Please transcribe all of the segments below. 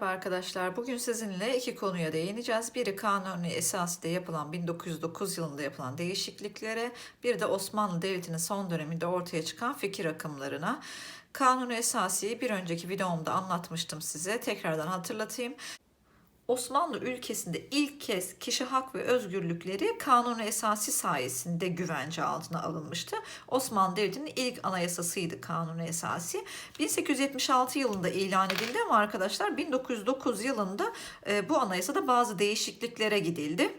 Merhaba arkadaşlar. Bugün sizinle iki konuya değineceğiz. Biri Kanuni Esasi'de yapılan 1909 yılında yapılan değişikliklere, bir de Osmanlı Devleti'nin son döneminde ortaya çıkan fikir akımlarına. Kanuni Esasi'yi bir önceki videomda anlatmıştım size. Tekrardan hatırlatayım. Osmanlı ülkesinde ilk kez kişi hak ve özgürlükleri kanunu esası sayesinde güvence altına alınmıştı. Osmanlı Devleti'nin ilk anayasasıydı kanunu esası. 1876 yılında ilan edildi ama arkadaşlar 1909 yılında e, bu anayasada bazı değişikliklere gidildi.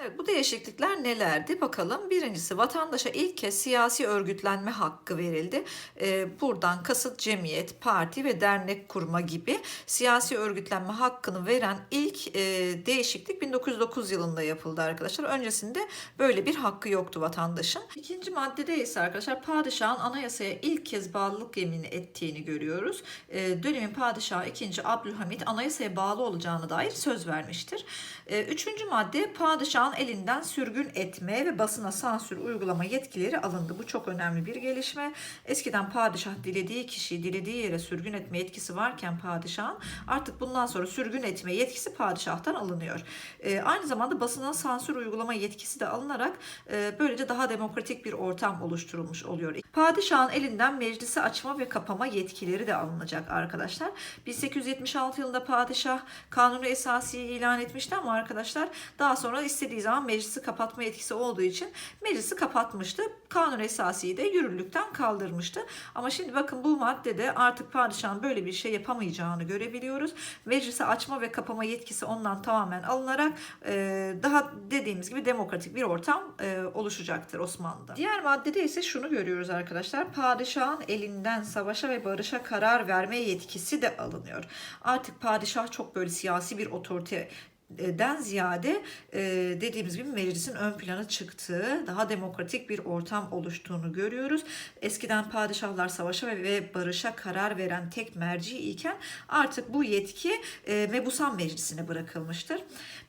Evet, bu değişiklikler nelerdi bakalım. Birincisi vatandaşa ilk kez siyasi örgütlenme hakkı verildi. Ee, buradan kasıt cemiyet, parti ve dernek kurma gibi siyasi örgütlenme hakkını veren ilk e, değişiklik 1909 yılında yapıldı arkadaşlar. Öncesinde böyle bir hakkı yoktu vatandaşın. İkinci maddede ise arkadaşlar padişahın anayasaya ilk kez bağlılık yemini ettiğini görüyoruz. Ee, dönemin padişahı 2. Abdülhamit anayasaya bağlı olacağına dair söz vermiştir. Ee, üçüncü madde padişahın elinden sürgün etme ve basına sansür uygulama yetkileri alındı. Bu çok önemli bir gelişme. Eskiden padişah dilediği kişiyi dilediği yere sürgün etme yetkisi varken padişahın artık bundan sonra sürgün etme yetkisi padişahtan alınıyor. Ee, aynı zamanda basına sansür uygulama yetkisi de alınarak e, böylece daha demokratik bir ortam oluşturulmuş oluyor. Padişahın elinden meclisi açma ve kapama yetkileri de alınacak arkadaşlar. 1876 yılında padişah kanunu esasiyi ilan etmişti ama arkadaşlar daha sonra istediği zaman meclisi kapatma yetkisi olduğu için meclisi kapatmıştı. Kanun esasiyi de yürürlükten kaldırmıştı. Ama şimdi bakın bu maddede artık padişahın böyle bir şey yapamayacağını görebiliyoruz. Meclisi açma ve kapama yetkisi ondan tamamen alınarak e, daha dediğimiz gibi demokratik bir ortam e, oluşacaktır Osmanlı'da. Diğer maddede ise şunu görüyoruz arkadaşlar. Padişahın elinden savaşa ve barışa karar verme yetkisi de alınıyor. Artık padişah çok böyle siyasi bir otorite den ziyade e, dediğimiz gibi meclisin ön plana çıktığı, daha demokratik bir ortam oluştuğunu görüyoruz. Eskiden padişahlar savaşa ve barışa karar veren tek merci iken artık bu yetki e, Mebusan Meclisi'ne bırakılmıştır.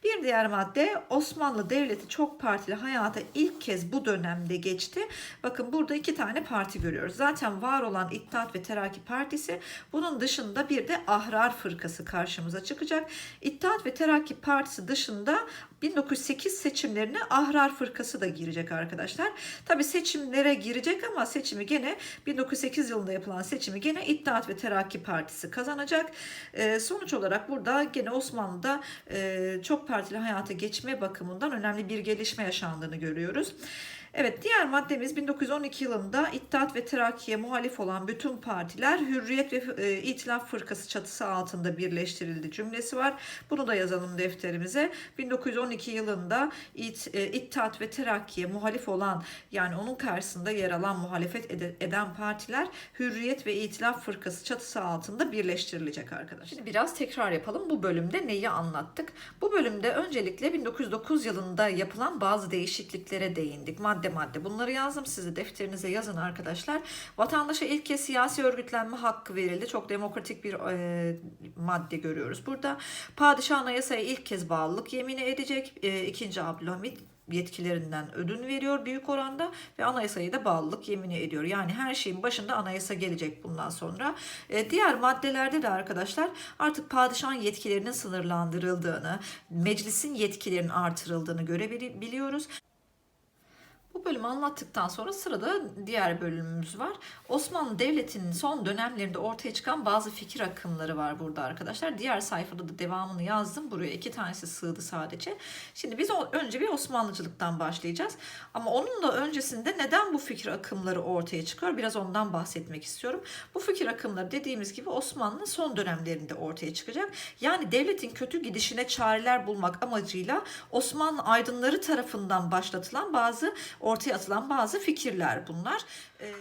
Bir diğer madde Osmanlı Devleti çok partili hayata ilk kez bu dönemde geçti. Bakın burada iki tane parti görüyoruz. Zaten var olan İttihat ve Terakki Partisi bunun dışında bir de Ahrar Fırkası karşımıza çıkacak. İttihat ve Terakki Partisi dışında 1908 seçimlerine Ahrar Fırkası da girecek arkadaşlar. Tabi seçimlere girecek ama seçimi gene 1908 yılında yapılan seçimi gene İttihat ve Terakki Partisi kazanacak. E, sonuç olarak burada gene Osmanlı'da e, çok partili hayata geçme bakımından önemli bir gelişme yaşandığını görüyoruz. Evet diğer maddemiz 1912 yılında İttihat ve Terakki'ye muhalif olan bütün partiler Hürriyet ve e, İtilaf Fırkası çatısı altında birleştirildi cümlesi var. Bunu da yazalım defterimize. 1912 yılında İt, e, İttihat ve Terakki'ye muhalif olan yani onun karşısında yer alan muhalefet eden partiler Hürriyet ve İtilaf Fırkası çatısı altında birleştirilecek arkadaşlar. Şimdi biraz tekrar yapalım. Bu bölümde neyi anlattık? Bu bölümde öncelikle 1909 yılında yapılan bazı değişikliklere değindik. Madde madde madde bunları yazdım size defterinize yazın arkadaşlar. Vatandaşa ilk kez siyasi örgütlenme hakkı verildi. Çok demokratik bir e, madde görüyoruz burada. Padişah anayasaya ilk kez bağlılık yemini edecek. E, 2. Abdülhamit yetkilerinden ödün veriyor büyük oranda ve anayasayı da bağlılık yemini ediyor. Yani her şeyin başında anayasa gelecek bundan sonra. E, diğer maddelerde de arkadaşlar artık padişahın yetkilerinin sınırlandırıldığını, meclisin yetkilerinin artırıldığını görebiliyoruz. Bu bölümü anlattıktan sonra sırada diğer bölümümüz var. Osmanlı Devleti'nin son dönemlerinde ortaya çıkan bazı fikir akımları var burada arkadaşlar. Diğer sayfada da devamını yazdım. Buraya iki tanesi sığdı sadece. Şimdi biz önce bir Osmanlıcılıktan başlayacağız. Ama onun da öncesinde neden bu fikir akımları ortaya çıkıyor? Biraz ondan bahsetmek istiyorum. Bu fikir akımları dediğimiz gibi Osmanlı'nın son dönemlerinde ortaya çıkacak. Yani devletin kötü gidişine çareler bulmak amacıyla Osmanlı aydınları tarafından başlatılan bazı ortaya atılan bazı fikirler bunlar. Ee,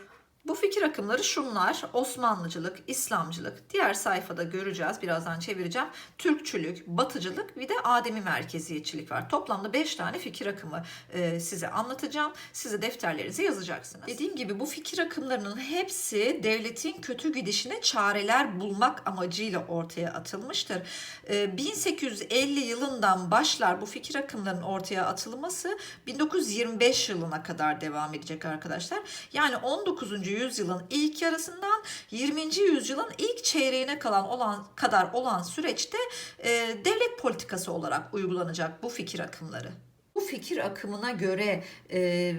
bu fikir akımları şunlar. Osmanlıcılık, İslamcılık, diğer sayfada göreceğiz. Birazdan çevireceğim. Türkçülük, Batıcılık bir de Ademi merkeziyetçilik var. Toplamda 5 tane fikir akımı e, size anlatacağım. Size defterlerinize yazacaksınız. Dediğim gibi bu fikir akımlarının hepsi devletin kötü gidişine çareler bulmak amacıyla ortaya atılmıştır. E, 1850 yılından başlar bu fikir akımlarının ortaya atılması 1925 yılına kadar devam edecek arkadaşlar. Yani 19. yüzyılın ilk yarısından 20. yüzyılın ilk çeyreğine kalan olan kadar olan süreçte e, devlet politikası olarak uygulanacak bu fikir akımları. Bu fikir akımına göre e,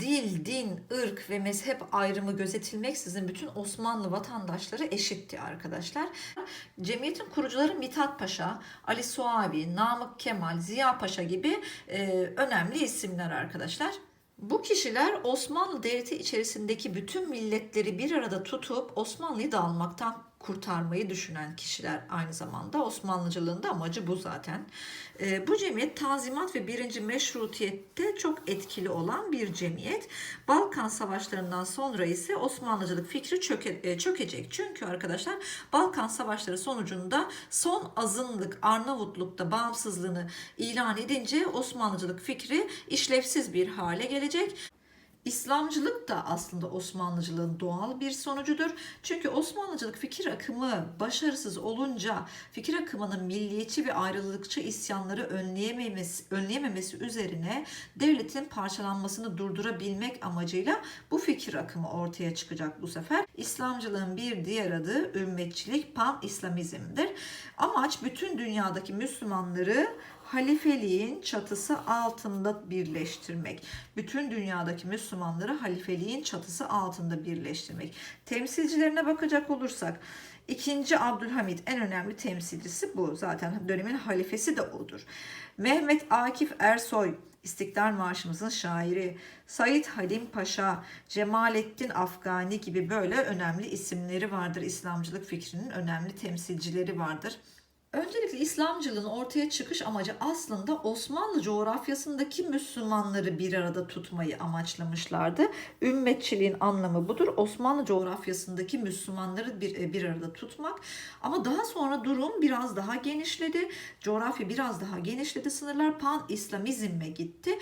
dil, din, ırk ve mezhep ayrımı gözetilmeksizin bütün Osmanlı vatandaşları eşitti arkadaşlar. Cemiyetin kurucuları Mithat Paşa, Ali Suavi, Namık Kemal, Ziya Paşa gibi e, önemli isimler arkadaşlar. Bu kişiler Osmanlı Devleti içerisindeki bütün milletleri bir arada tutup Osmanlı'yı dağılmaktan kurtarmayı düşünen kişiler aynı zamanda Osmanlıcılığın da amacı bu zaten. Ee, bu cemiyet Tanzimat ve birinci Meşrutiyet'te çok etkili olan bir cemiyet. Balkan Savaşlarından sonra ise Osmanlıcılık fikri çöke, e, çökecek. Çünkü arkadaşlar Balkan Savaşları sonucunda son azınlık Arnavutluk'ta bağımsızlığını ilan edince Osmanlıcılık fikri işlevsiz bir hale gelecek. İslamcılık da aslında Osmanlıcılığın doğal bir sonucudur. Çünkü Osmanlıcılık fikir akımı başarısız olunca fikir akımının milliyetçi ve ayrılıkçı isyanları önleyememesi, önleyememesi üzerine devletin parçalanmasını durdurabilmek amacıyla bu fikir akımı ortaya çıkacak bu sefer. İslamcılığın bir diğer adı ümmetçilik, pan-İslamizmdir. Amaç bütün dünyadaki Müslümanları halifeliğin çatısı altında birleştirmek. Bütün dünyadaki Müslümanları halifeliğin çatısı altında birleştirmek. Temsilcilerine bakacak olursak İkinci Abdülhamit en önemli temsilcisi bu. Zaten dönemin halifesi de odur. Mehmet Akif Ersoy İstiklal Marşımızın şairi, Said Halim Paşa, Cemalettin Afgani gibi böyle önemli isimleri vardır. İslamcılık fikrinin önemli temsilcileri vardır. Öncelikle İslamcılığın ortaya çıkış amacı aslında Osmanlı coğrafyasındaki Müslümanları bir arada tutmayı amaçlamışlardı. Ümmetçiliğin anlamı budur. Osmanlı coğrafyasındaki Müslümanları bir, bir arada tutmak. Ama daha sonra durum biraz daha genişledi. Coğrafya biraz daha genişledi. Sınırlar pan-İslamizme gitti.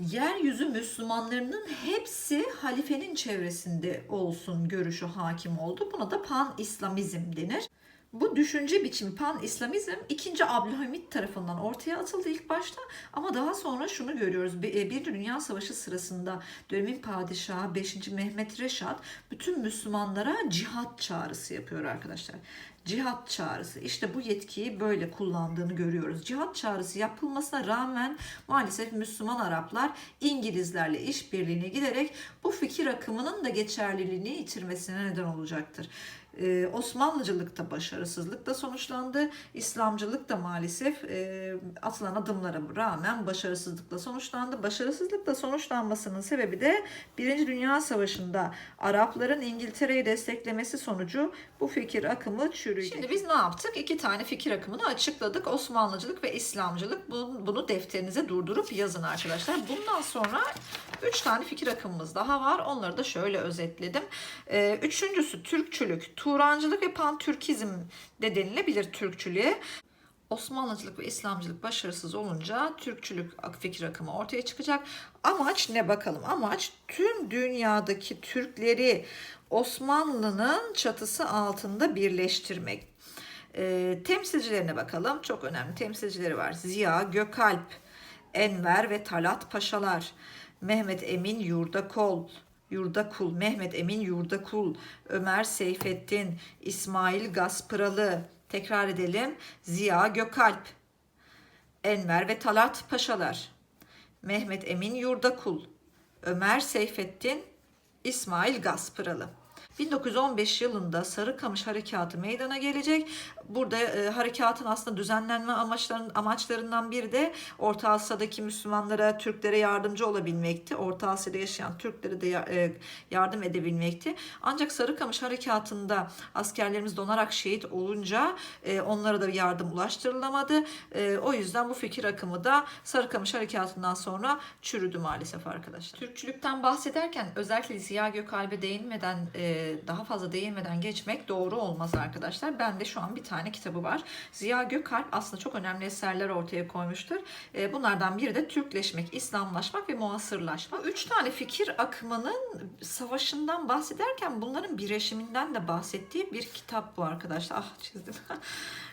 Yeryüzü Müslümanlarının hepsi halifenin çevresinde olsun görüşü hakim oldu. Buna da pan-İslamizm denir. Bu düşünce biçimi pan-İslamizm 2. Abdülhamit tarafından ortaya atıldı ilk başta ama daha sonra şunu görüyoruz. Bir Dünya Savaşı sırasında dönemin padişahı 5. Mehmet Reşat bütün Müslümanlara cihat çağrısı yapıyor arkadaşlar. Cihat çağrısı. İşte bu yetkiyi böyle kullandığını görüyoruz. Cihat çağrısı yapılmasına rağmen maalesef Müslüman Araplar İngilizlerle işbirliğine giderek bu fikir akımının da geçerliliğini yitirmesine neden olacaktır. Ee, Osmanlıcılık da başarısızlıkla sonuçlandı. İslamcılık da maalesef e, atılan adımlara rağmen başarısızlıkla sonuçlandı. Başarısızlıkla sonuçlanmasının sebebi de Birinci Dünya Savaşı'nda Arapların İngiltere'yi desteklemesi sonucu bu fikir akımı çürüdü. Şimdi biz ne yaptık? İki tane fikir akımını açıkladık. Osmanlıcılık ve İslamcılık. Bunu defterinize durdurup yazın arkadaşlar. Bundan sonra üç tane fikir akımımız daha var. Onları da şöyle özetledim. Ee, üçüncüsü Türkçülük, Turancılık ve Pantürkizm de denilebilir Türkçülüğe. Osmanlıcılık ve İslamcılık başarısız olunca Türkçülük fikir akımı ortaya çıkacak. Amaç ne bakalım? Amaç tüm dünyadaki Türkleri Osmanlı'nın çatısı altında birleştirmek. E, temsilcilerine bakalım. Çok önemli temsilcileri var. Ziya, Gökalp, Enver ve Talat Paşalar. Mehmet Emin Yurdakol, Yurdakul, Mehmet Emin Yurdakul, Ömer Seyfettin, İsmail Gaspıralı, tekrar edelim, Ziya Gökalp, Enver ve Talat Paşalar, Mehmet Emin Yurdakul, Ömer Seyfettin, İsmail Gaspıralı. 1915 yılında Sarıkamış Harekatı meydana gelecek. Burada e, harekatın aslında düzenlenme amaçların, amaçlarından biri de Orta Asya'daki Müslümanlara, Türklere yardımcı olabilmekti. Orta Asya'da yaşayan Türklere de e, yardım edebilmekti. Ancak Sarıkamış Harekatı'nda askerlerimiz donarak şehit olunca e, onlara da yardım ulaştırılamadı. E, o yüzden bu fikir akımı da Sarıkamış Harekatı'ndan sonra çürüdü maalesef arkadaşlar. Türkçülükten bahsederken özellikle Ziya Gökalp'e değinmeden e, daha fazla değinmeden geçmek doğru olmaz arkadaşlar. Bende şu an bir tane kitabı var. Ziya Gökalp aslında çok önemli eserler ortaya koymuştur. E, bunlardan biri de Türkleşmek, İslamlaşmak ve muasırlaşmak. Üç tane fikir akımının savaşından bahsederken bunların birleşiminden de bahsettiği bir kitap bu arkadaşlar. Ah çizdim.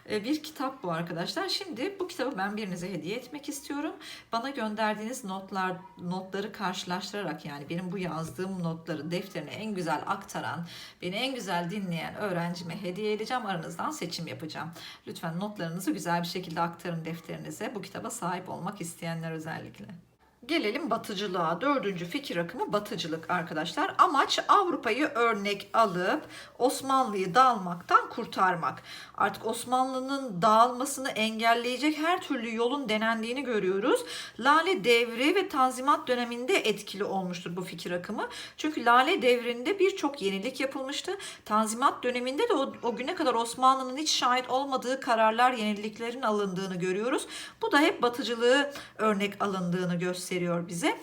E, bir kitap bu arkadaşlar. Şimdi bu kitabı ben birinize hediye etmek istiyorum. Bana gönderdiğiniz notlar notları karşılaştırarak yani benim bu yazdığım notları defterine en güzel aktaran, beni en güzel dinleyen öğrencime hediye edeceğim. Aranızdan seçim yapacağım. Lütfen notlarınızı güzel bir şekilde aktarın defterinize. Bu kitaba sahip olmak isteyenler özellikle. Gelelim batıcılığa. Dördüncü fikir akımı batıcılık arkadaşlar. Amaç Avrupa'yı örnek alıp Osmanlı'yı dağılmaktan kurtarmak. Artık Osmanlı'nın dağılmasını engelleyecek her türlü yolun denendiğini görüyoruz. Lale devri ve Tanzimat döneminde etkili olmuştur bu fikir akımı. Çünkü Lale devrinde birçok yenilik yapılmıştı. Tanzimat döneminde de o, o güne kadar Osmanlı'nın hiç şahit olmadığı kararlar, yeniliklerin alındığını görüyoruz. Bu da hep batıcılığı örnek alındığını gösteriyor bize.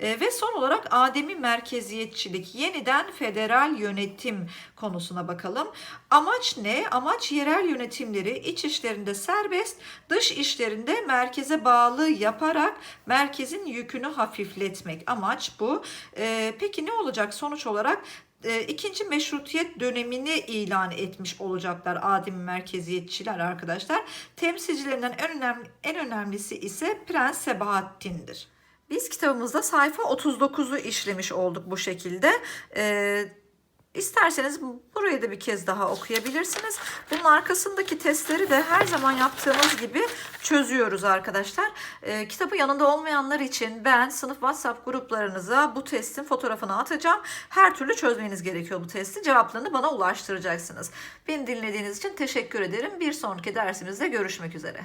E, ve son olarak ademi merkeziyetçilik, yeniden federal yönetim konusuna bakalım. Amaç ne? Amaç yerel yönetimleri iç işlerinde serbest, dış işlerinde merkeze bağlı yaparak merkezin yükünü hafifletmek. Amaç bu. E, peki ne olacak sonuç olarak? e, ikinci meşrutiyet dönemini ilan etmiş olacaklar adem merkeziyetçiler arkadaşlar. Temsilcilerinden en önemli en önemlisi ise Prens Sebahattin'dir. Biz kitabımızda sayfa 39'u işlemiş olduk bu şekilde. Ee, İsterseniz burayı da bir kez daha okuyabilirsiniz. Bunun arkasındaki testleri de her zaman yaptığımız gibi çözüyoruz arkadaşlar. Ee, kitabı yanında olmayanlar için ben sınıf WhatsApp gruplarınıza bu testin fotoğrafını atacağım. Her türlü çözmeniz gerekiyor bu testi. Cevaplarını bana ulaştıracaksınız. Beni dinlediğiniz için teşekkür ederim. Bir sonraki dersimizde görüşmek üzere.